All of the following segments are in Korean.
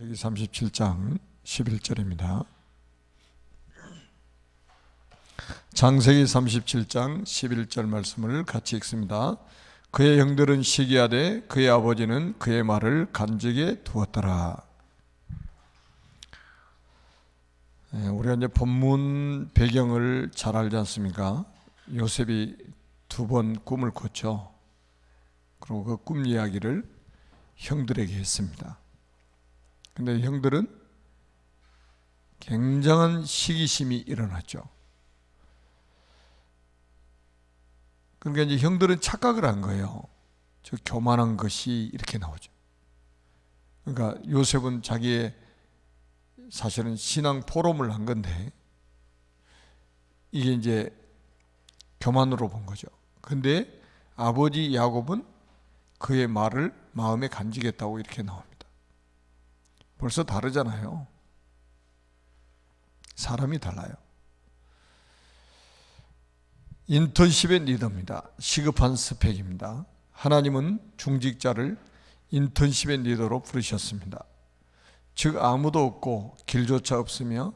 여기 37장 11절입니다. 장세기 37장 11절 말씀을 같이 읽습니다. 그의 형들은 시기하되 그의 아버지는 그의 말을 간직에 두었더라. 예, 우리가 이제 본문 배경을 잘 알지 않습니까? 요셉이 두 번 꿈을 꿨죠. 그리고 그 꿈 이야기를 형들에게 했습니다. 근데 형들은 굉장한 시기심이 일어났죠. 그러니까 이제 형들은 착각을 한 거예요. 저 교만한 것이 이렇게 나오죠. 그러니까 요셉은 자기의 사실은 신앙 포럼을 한 건데 이게 이제 교만으로 본 거죠. 근데 아버지 야곱은 그의 말을 마음에 간직했다고 이렇게 나옵니다. 벌써 다르잖아요. 사람이 달라요. 인턴십의 리더입니다. 시급한 스펙입니다. 하나님은 중직자를 인턴십의 리더로 부르셨습니다. 즉 아무도 없고 길조차 없으며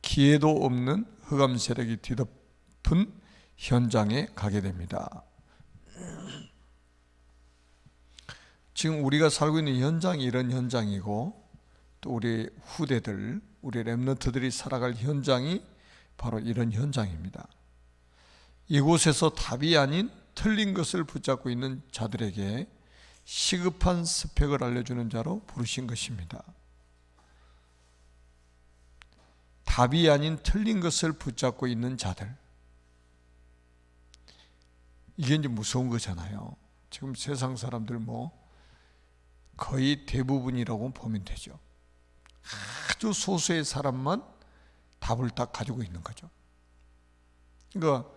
기회도 없는 흑암 세력이 뒤덮은 현장에 가게 됩니다. 지금 우리가 살고 있는 현장이 이런 현장이고 또 우리 후대들, 우리 랩런트들이 살아갈 현장이 바로 이런 현장입니다. 이곳에서 답이 아닌 틀린 것을 붙잡고 있는 자들에게 시급한 스펙을 알려주는 자로 부르신 것입니다. 답이 아닌 틀린 것을 붙잡고 있는 자들. 이게 이제 무서운 거잖아요. 지금 세상 사람들 뭐 거의 대부분이라고 보면 되죠. 아주 소수의 사람만 답을 딱 가지고 있는 거죠. 그러니까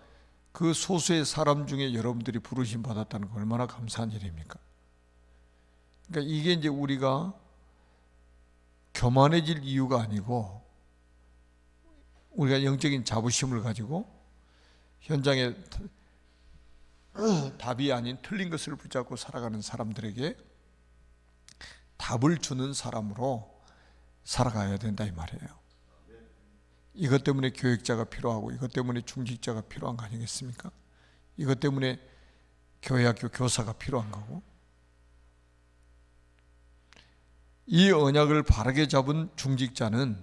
그 소수의 사람 중에 여러분들이 부르심 받았다는 거 얼마나 감사한 일입니까? 그러니까 이게 이제 우리가 교만해질 이유가 아니고 우리가 영적인 자부심을 가지고 현장에 답이 아닌 틀린 것을 붙잡고 살아가는 사람들에게 답을 주는 사람으로 살아가야 된다 이 말이에요. 이것 때문에 교육자가 필요하고 이것 때문에 중직자가 필요한 거 아니겠습니까? 이것 때문에 교회 학교 교사가 필요한 거고 이 언약을 바르게 잡은 중직자는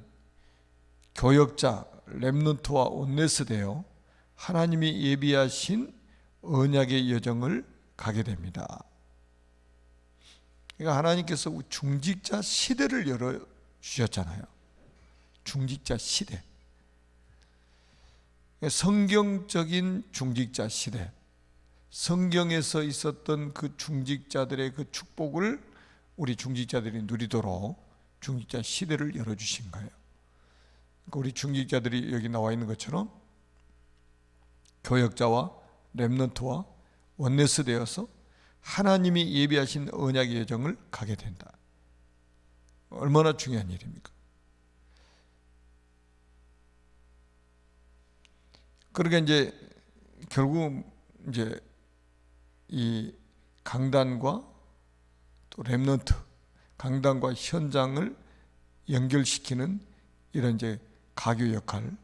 교역자, 렘넌트와 온네스 되어 하나님이 예비하신 언약의 여정을 가게 됩니다. 그러니까 하나님께서 중직자 시대를 열어 주셨잖아요. 중직자 시대. 성경적인 중직자 시대. 성경에서 있었던 그 중직자들의 그 축복을 우리 중직자들이 누리도록 중직자 시대를 열어 주신 거예요. 그러니까 우리 중직자들이 여기 나와 있는 것처럼 교역자와 렘넌트와 원네스 되어서 하나님이 예비하신 언약의 여정을 가게 된다. 얼마나 중요한 일입니까? 그러니까 이제 결국 이제 이 강단과 또 렘넌트, 강단과 현장을 연결시키는 이런 이제 가교 역할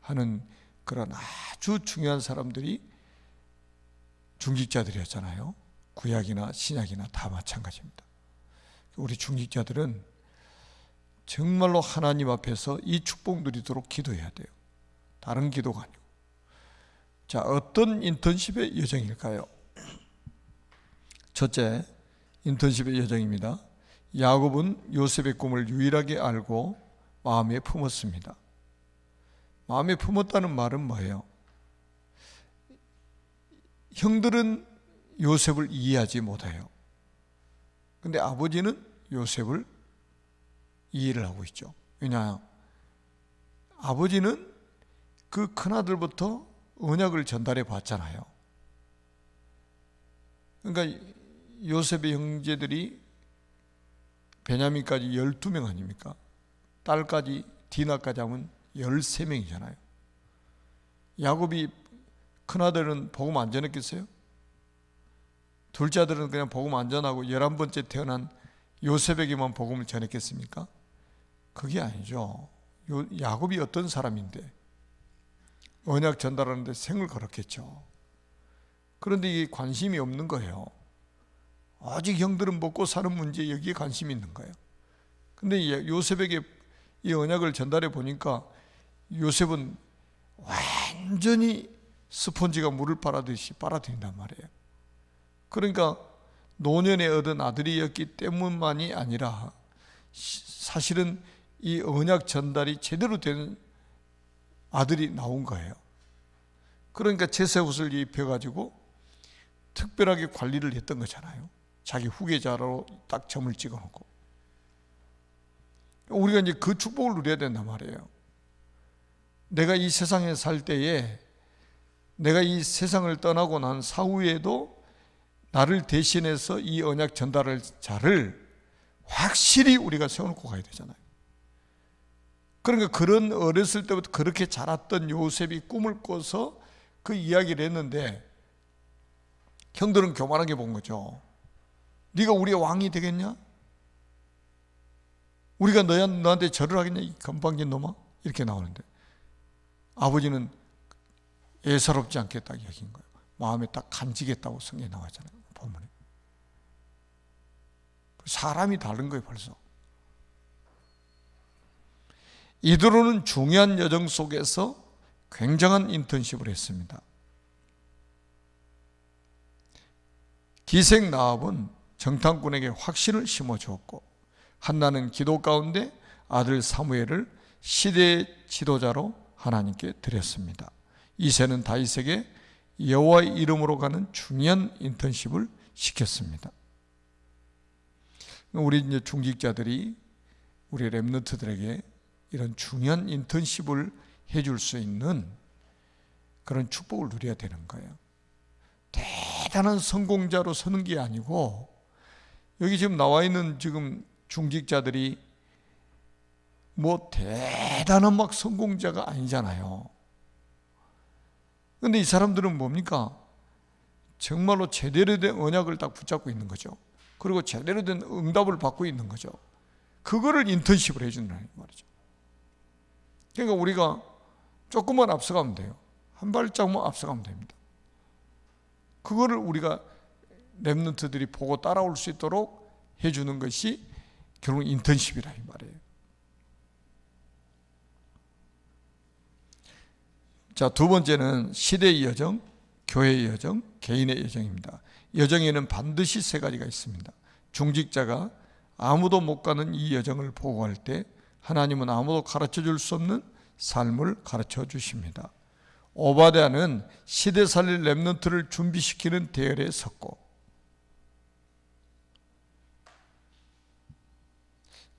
하는 그런 아주 중요한 사람들이 중직자들이었잖아요. 구약이나 신약이나 다 마찬가지입니다. 우리 중직자들은 정말로 하나님 앞에서 이 축복 누리도록 기도해야 돼요. 다른 기도가 아니고. 자, 어떤 인턴십의 여정일까요? 첫째, 인턴십의 여정입니다. 야곱은 요셉의 꿈을 유일하게 알고 마음에 품었습니다. 마음에 품었다는 말은 뭐예요? 형들은 요셉을 이해하지 못해요. 근데 아버지는 요셉을 이해를 하고 있죠. 왜냐? 아버지는 그 큰아들부터 언약을 전달해 봤잖아요. 그러니까 요셉의 형제들이 베냐민까지 12명 아닙니까? 딸까지 디나까지 하면 13명이잖아요. 야곱이 큰아들은 복음 안 전했겠어요? 둘째 아들은 그냥 복음 안 전하고 열한 번째 태어난 요셉에게만 복음을 전했겠습니까? 그게 아니죠. 요 야곱이 어떤 사람인데 언약 전달하는데 생을 걸었겠죠. 그런데 이게 관심이 없는 거예요. 아직 형들은 먹고 사는 문제 여기에 관심이 있는 거예요. 근데 이 요셉에게 이 언약을 전달해 보니까 요셉은 완전히 스폰지가 물을 빨아듯이 빨아들인단 말이에요. 그러니까 노년에 얻은 아들이었기 때문만이 아니라 시- 사실은 이 언약 전달이 제대로 된 아들이 나온 거예요. 그러니까 제세 옷을 입혀가지고 특별하게 관리를 했던 거잖아요. 자기 후계자로 딱 점을 찍어놓고. 우리가 이제 그 축복을 누려야 된단 말이에요. 내가 이 세상에 살 때에 내가 이 세상을 떠나고 난 사후에도 나를 대신해서 이 언약 전달할 자를 확실히 우리가 세워놓고 가야 되잖아요. 그러니까 그런 어렸을 때부터 그렇게 자랐던 요셉이 꿈을 꿔서 그 이야기를 했는데 형들은 교만하게 본 거죠. 네가 우리의 왕이 되겠냐? 우리가 너야 너한테 절을 하겠냐 이 건방진 놈아 이렇게 나오는데 아버지는 예사롭지 않겠다 여긴 거예요. 마음에 딱 간지겠다고 성경에 나왔잖아요. 본문에 사람이 다른 거예요 벌써. 이드로는 중요한 여정 속에서 굉장한 인턴십을 했습니다. 기생 나합은 정탐꾼에게 확신을 심어주었고 한나는 기도 가운데 아들 사무엘을 시대의 지도자로 하나님께 드렸습니다. 이세는 다윗에게 여호와의 이름으로 가는 중요한 인턴십을 시켰습니다. 우리 이제 중직자들이 우리 렘너트들에게 이런 중요한 인턴십을 해줄 수 있는 그런 축복을 누려야 되는 거예요. 대단한 성공자로 서는 게 아니고 여기 지금 나와 있는 지금 중직자들이 뭐 대단한 막 성공자가 아니잖아요. 근데 이 사람들은 뭡니까? 정말로 제대로 된 언약을 딱 붙잡고 있는 거죠. 그리고 제대로 된 응답을 받고 있는 거죠. 그거를 인턴십을 해준다는 말이죠. 그러니까 우리가 조금만 앞서가면 돼요. 한 발짝만 앞서가면 됩니다. 그거를 우리가 랩런트들이 보고 따라올 수 있도록 해주는 것이 결국 인턴십이라 이 말이에요. 자, 두 번째는 시대의 여정, 교회의 여정, 개인의 여정입니다. 여정에는 반드시 세 가지가 있습니다. 중직자가 아무도 못 가는 이 여정을 보고할 때 하나님은 아무도 가르쳐 줄 수 없는 삶을 가르쳐 주십니다. 오바댜는 시대 살릴 렘넌트를 준비시키는 대열에 섰고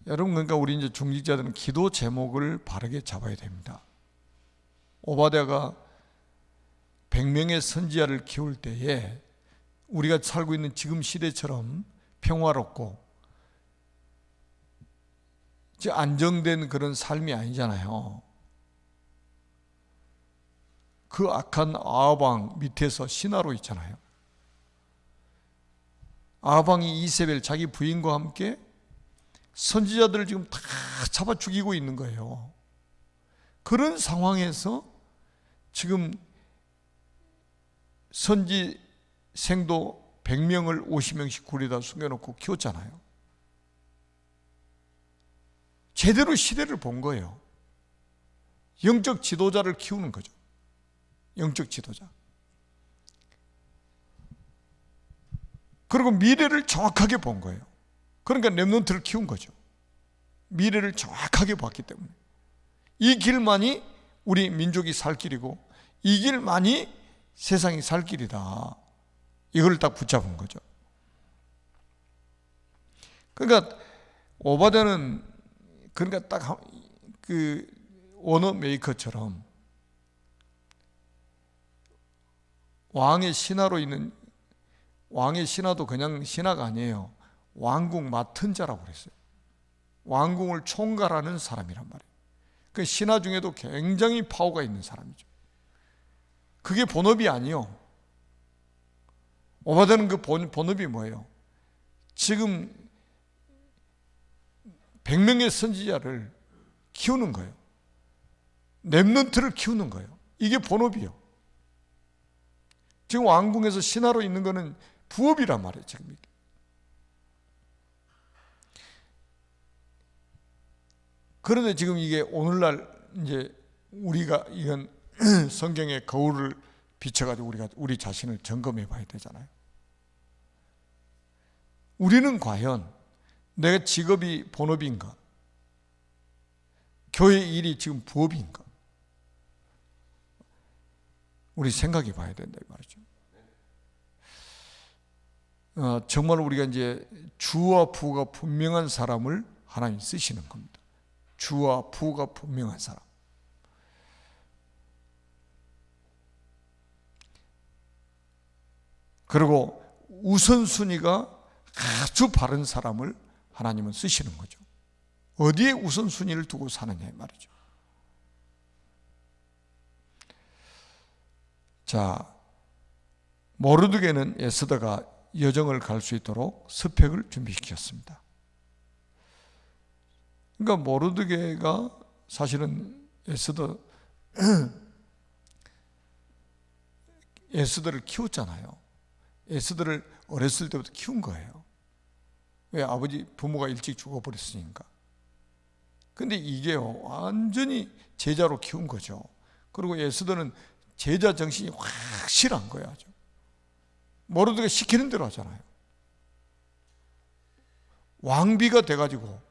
여러분 그러니까 우리 이제 중직자들은 기도 제목을 바르게 잡아야 됩니다. 오바댜가 100명의 선지자를 키울 때에 우리가 살고 있는 지금 시대처럼 평화롭고 안정된 그런 삶이 아니잖아요. 그 악한 아합왕 밑에서 신하로 있잖아요. 아합왕이 이세벨 자기 부인과 함께 선지자들을 지금 다 잡아 죽이고 있는 거예요. 그런 상황에서 지금 선지 생도 100명을 50명씩 구리다 숨겨놓고 키웠잖아요. 제대로 시대를 본 거예요. 영적 지도자를 키우는 거죠. 영적 지도자. 그리고 미래를 정확하게 본 거예요. 그러니까 랩런트를 키운 거죠. 미래를 정확하게 봤기 때문에. 이 길만이 우리 민족이 살 길이고 이 길만이 세상이 살 길이다. 이걸 딱 붙잡은 거죠. 그러니까 오바데는 그러니까 딱 그 원어 메이커처럼 왕의 신하로 있는 왕의 신하도 그냥 신하가 아니에요. 왕궁 맡은 자라고 그랬어요. 왕궁을 총괄하는 사람이란 말이에요. 그 신하 중에도 굉장히 파워가 있는 사람이죠. 그게 본업이 아니요. 오바되는 그 본, 본업이 뭐예요? 지금 100명의 선지자를 키우는 거예요. 랩런트를 키우는 거예요. 이게 본업이요. 지금 왕궁에서 신하로 있는 거는 부업이란 말이에요. 지금. 그런데 지금 이게 오늘날 이제 우리가 이건 성경의 거울을 비춰가지고 우리가 우리 자신을 점검해 봐야 되잖아요. 우리는 과연 내 직업이 본업인가? 교회 일이 지금 부업인가? 우리 생각해 봐야 된다 이 말이죠. 어, 정말 우리가 이제 주와 부가 분명한 사람을 하나님 쓰시는 겁니다. 주와 부가 분명한 사람. 그리고 우선순위가 아주 바른 사람을 하나님은 쓰시는 거죠. 어디에 우선순위를 두고 사느냐 이 말이죠. 자, 모르드게는 에스더가 여정을 갈 수 있도록 스펙을 준비시켰습니다. 그러니까 모르드게가 사실은 에스더 에스더를 키웠잖아요. 에스더를 어렸을 때부터 키운 거예요. 왜 아버지 부모가 일찍 죽어버렸으니까. 근데 이게요 완전히 제자로 키운 거죠. 그리고 에스더는 제자 정신이 확실한 거야. 모르드가 시키는 대로 하잖아요. 왕비가 돼가지고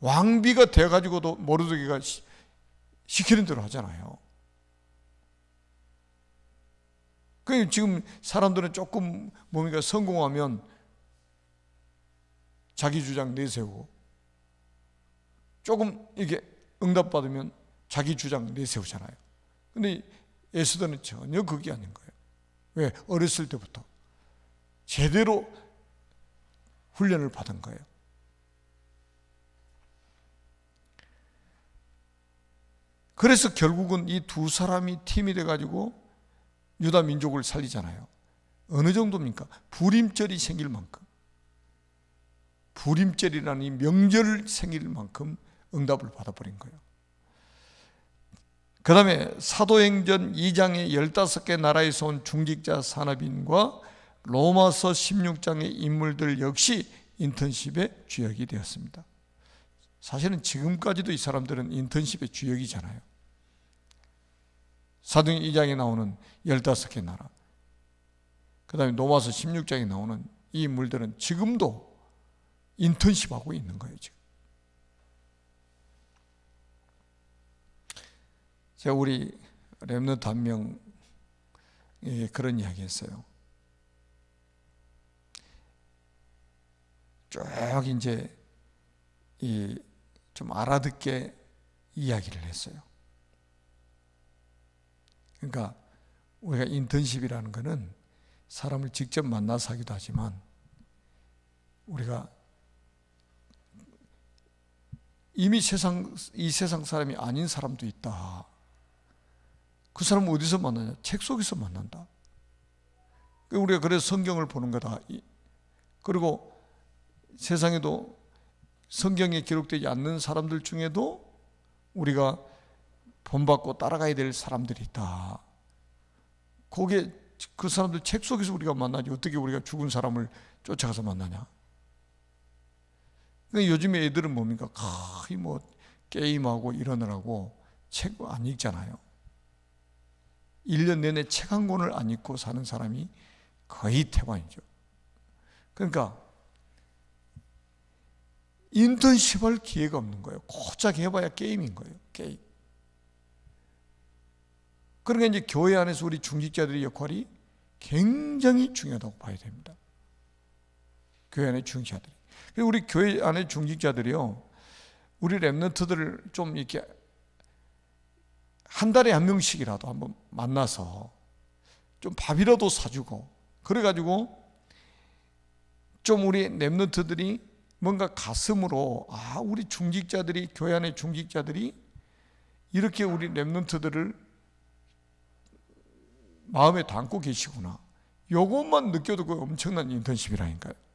왕비가 돼가지고도 모르드게가 시키는 대로 하잖아요. 그 지금 사람들은 조금 뭡니까 성공하면 자기 주장 내세우고 조금 이게 응답받으면 자기 주장 내세우잖아요. 근데 에스더는 전혀 그게 아닌 거예요. 왜? 어렸을 때부터 제대로 훈련을 받은 거예요. 그래서 결국은 이 두 사람이 팀이 돼가지고 유다 민족을 살리잖아요. 어느 정도입니까? 불임절이 생길 만큼. 불임절이라는 이 명절 생길 만큼 응답을 받아버린 거예요. 그 다음에 사도행전 2장의 15개 나라에서 온 중직자 산업인과 로마서 16장의 인물들 역시 인턴십의 주역이 되었습니다. 사실은 지금까지도 이 사람들은 인턴십의 주역이잖아요. 사도행 2장에 나오는 15개 나라. 그 다음에 로마서 16장에 나오는 이 인물들은 지금도 인턴십 하고 있는 거예요, 지금. 제가 우리 한 명에게 그런 이야기 했어요. 쭉 이제 이 좀 알아듣게 이야기를 했어요. 그러니까 우리가 인턴십이라는 것은 사람을 직접 만나서 하기도 하지만 우리가 이미 세상 이 세상 사람이 아닌 사람도 있다. 그 사람은 어디서 만나냐? 책 속에서 만난다. 우리가 그래서 성경을 보는 거다. 그리고 세상에도 성경에 기록되지 않는 사람들 중에도 우리가 본받고 따라가야 될 사람들이 있다. 거기에 그 사람들 책 속에서 우리가 만나지 어떻게 우리가 죽은 사람을 쫓아가서 만나냐? 그러니까 요즘에 애들은 뭡니까? 거의 뭐 게임하고 이러느라고 책안 읽잖아요. 1년 내내 책 한 권을 안 읽고 사는 사람이 거의 태반이죠. 그러니까 인턴십 할 기회가 없는 거예요. 고작 해봐야 게임인 거예요. 게임. 그러니까 이제 교회 안에서 우리 중직자들의 역할이 굉장히 중요하다고 봐야 됩니다. 교회 안의 중직자들이. 그리고 우리 교회 안의 중직자들이요. 우리 랩런트들을 좀 이렇게 한 달에 한 명씩이라도 한번 만나서 좀 밥이라도 사주고 그래가지고 좀 우리 랩런트들이 뭔가 가슴으로 아 우리 중직자들이 교회 안의 중직자들이 이렇게 우리 랩런트들을 마음에 담고 계시구나. 요것만 느껴도 그 엄청난 인턴십이라니까요.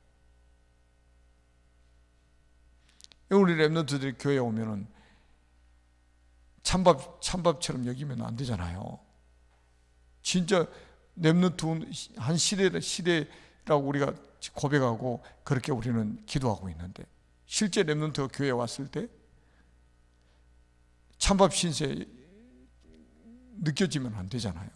우리 랩런트들이 교회에 오면은 찬밥 찬밥처럼 여기면 안 되잖아요. 진짜 렘넌트 한 시대 시대라고 우리가 고백하고 그렇게 우리는 기도하고 있는데 실제 렘넌트가 교회에 왔을 때 찬밥 신세 느껴지면 안 되잖아요.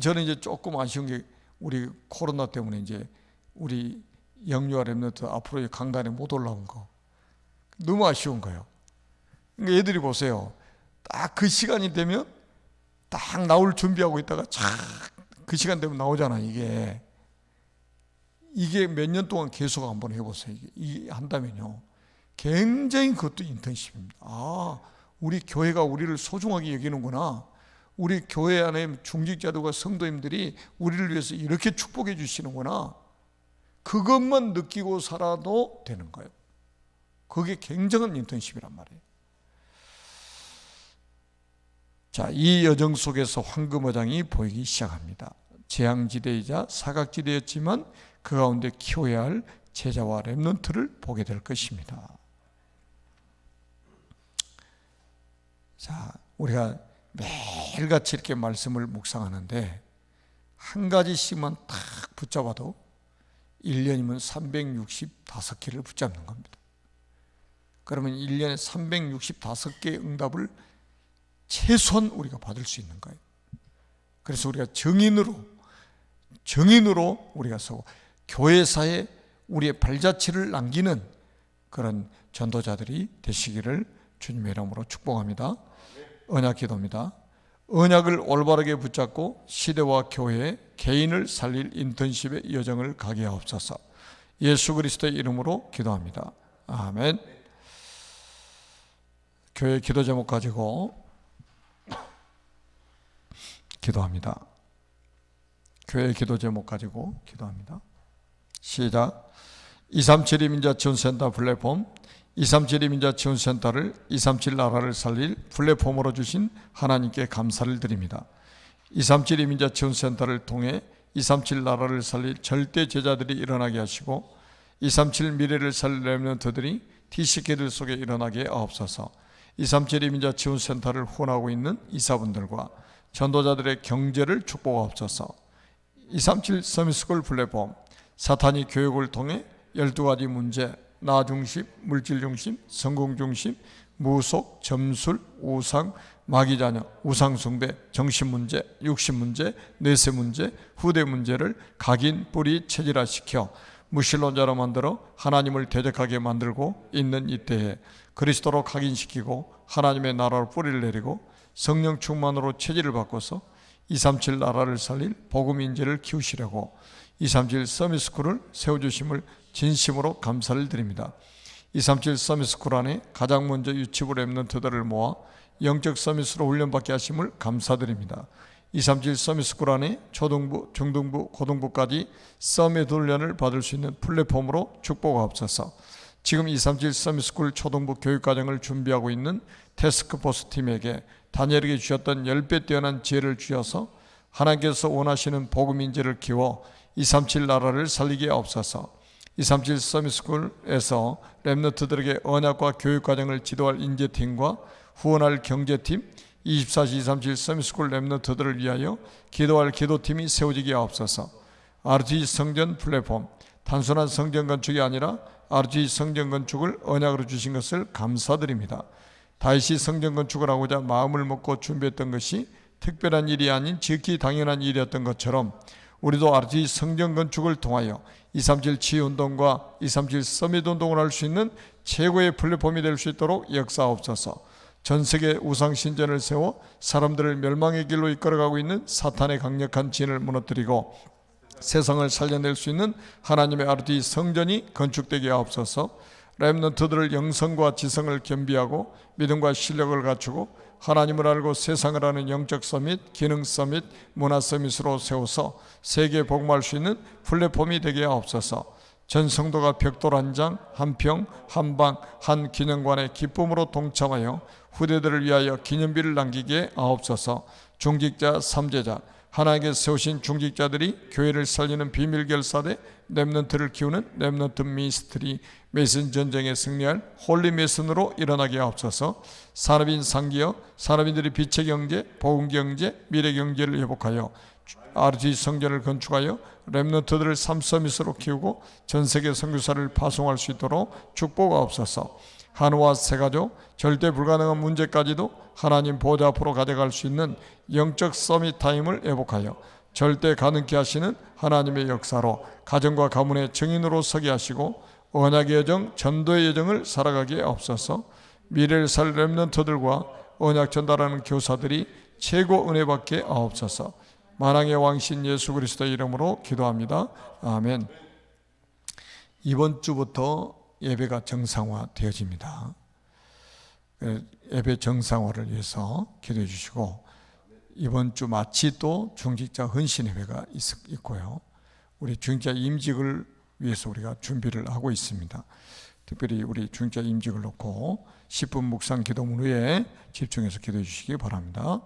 저는 이제 조금 아쉬운 게 우리 코로나 때문에 이제 우리 영유아 렘넌트 앞으로 강단에 못 올라온 거 너무 아쉬운 거예요. 그러니까 애들이 보세요. 딱 그 시간이 되면 딱 나올 준비하고 있다가 착그 시간 되면 나오잖아 이게 이게 몇 년 동안 계속 한번 해보세요. 이게 한다면요. 굉장히 그것도 인턴십입니다. 아, 우리 교회가 우리를 소중하게 여기는구나. 우리 교회 안에 중직자들과 성도님들이 우리를 위해서 이렇게 축복해 주시는구나. 그것만 느끼고 살아도 되는 거예요. 그게 굉장한 인턴십이란 말이에요. 자, 이 여정 속에서 황금어장이 보이기 시작합니다. 재앙지대이자 사각지대였지만 그 가운데 키워야 할 제자와 렘넌트를 보게 될 것입니다. 자, 우리가 매일같이 이렇게 말씀을 묵상하는데 한 가지씩만 딱 붙잡아도 1년이면 365개를 붙잡는 겁니다. 그러면 1년에 365개의 응답을 최소한 우리가 받을 수 있는 거예요. 그래서 우리가 정인으로 정인으로 우리가 서고 교회사에 우리의 발자취를 남기는 그런 전도자들이 되시기를 주님의 이름으로 축복합니다. 언약 기도입니다. 언약을 올바르게 붙잡고 시대와 교회 개인을 살릴 인턴십의 여정을 가게 하옵소서. 예수 그리스도의 이름으로 기도합니다. 아멘. 교회 기도 제목 가지고 기도합니다. 교회 기도 제목 가지고 기도합니다. 시작. 237 이민자 지원센터 플랫폼 237 이민자 지원센터를 237 나라를 살릴 플랫폼으로 주신 하나님께 감사를 드립니다. 237 이민자 지원센터를 통해 237 나라를 살릴 절대 제자들이 일어나게 하시고 237 미래를 살릴 렘넌트들이 TCK들 속에 일어나게 하옵소서 237 이민자 지원센터를 후원하고 있는 이사분들과 전도자들의 경제를 축복하옵소서 237 서미스쿨 플랫폼 사탄이 교육을 통해 12가지 문제 나 중심, 물질 중심, 성공 중심, 무속, 점술, 우상, 마귀 자녀, 우상 숭배, 정신 문제, 육신 문제, 내세 문제, 후대 문제를 각인 뿌리 체질화시켜 무신론자로 만들어 하나님을 대적하게 만들고 있는 이때에 그리스도로 각인시키고 하나님의 나라로 뿌리를 내리고 성령 충만으로 체질을 바꿔서 237 나라를 살릴 복음 인재를 키우시려고 237 서미스쿨을 세워주심을 진심으로 감사를 드립니다. 237 서미스쿨 안에 가장 먼저 유치부 랩런트들을 모아 영적 서미스로 훈련받게 하심을 감사드립니다. 237 서미스쿨 안에 초등부, 중등부, 고등부까지 서밋 훈련을 받을 수 있는 플랫폼으로 축복하옵소서. 지금 237 서미스쿨 초등부 교육과정을 준비하고 있는 테스크포스 팀에게 다니엘에게 주셨던 10배 뛰어난 지혜를 주셔서 하나님께서 원하시는 복음 인재를 키워 237 나라를 살리게 없어서 237 서미스쿨에서 랩너트들에게 언약과 교육 과정을 지도할 인재팀과 후원할 경제팀 24시 237 서미스쿨 랩너트들을 위하여 기도할 기도팀이 세워지게 없어서 RG 성전 플랫폼 단순한 성전 건축이 아니라 RG 성전 건축을 언약으로 주신 것을 감사드립니다. 다시 성전 건축을 하고자 마음을 먹고 준비했던 것이 특별한 일이 아닌 지극히 당연한 일이었던 것처럼 우리도 RG 성전 건축을 통하여 237 치유운동과 237 서밋 운동을 할 수 있는 최고의 플랫폼이 될 수 있도록 역사옵소서. 전 세계 우상 신전을 세워 사람들을 멸망의 길로 이끌어가고 있는 사탄의 강력한 진을 무너뜨리고 세상을 살려낼 수 있는 하나님의 RG 성전이 건축되게 하옵소서. 렘넌트들을 영성과 지성을 겸비하고 믿음과 실력을 갖추고 하나님을 알고 세상을 아는 영적 서밋, 기능 서밋, 문화 서밋으로 세워서 세계 복음할 수 있는 플랫폼이 되게 하옵소서. 전 성도가 벽돌 한 장, 한 평, 한 방, 한 기념관의 기쁨으로 동참하여 후대들을 위하여 기념비를 남기게 하옵소서. 중직자, 삼제자, 하나님께 세우신 중직자들이 교회를 살리는 비밀 결사대 렘넌트를 키우는 렘넌트 미스트리 메슨 전쟁에 승리할 홀리 메슨으로 일어나게 하옵소서 산업인 상기여 산업인들이 빛의 경제, 복음 경제, 미래 경제를 회복하여 RT 성전을 건축하여 렘넌트들을 삼서밋으로 키우고 전 세계 선교사를 파송할 수 있도록 축복하옵소서. 한우와 세가족 절대 불가능한 문제까지도 하나님 보좌 앞으로 가져갈 수 있는 영적 서밋 타임을 회복하여 절대 가능케 하시는 하나님의 역사로 가정과 가문의 증인으로 서게 하시고 언약의 여정, 전도의 여정을 살아가게 없어서 미래를 살 렘넌트들과 언약 전달하는 교사들이 최고 은혜 받게 하옵소서. 만왕의 왕신 예수 그리스도의 이름으로 기도합니다. 아멘. 이번 주부터 예배가 정상화 되어집니다. 예, 예배 정상화를 위해서 기도해 주시고 이번 주 마치 또 중직자 헌신 예배가 있- 있고요. 우리 중직자 임직을 위해서 우리가 준비를 하고 있습니다. 특별히 우리 중직자 임직을 놓고 10분 묵상 기도문 후에 집중해서 기도해 주시기 바랍니다.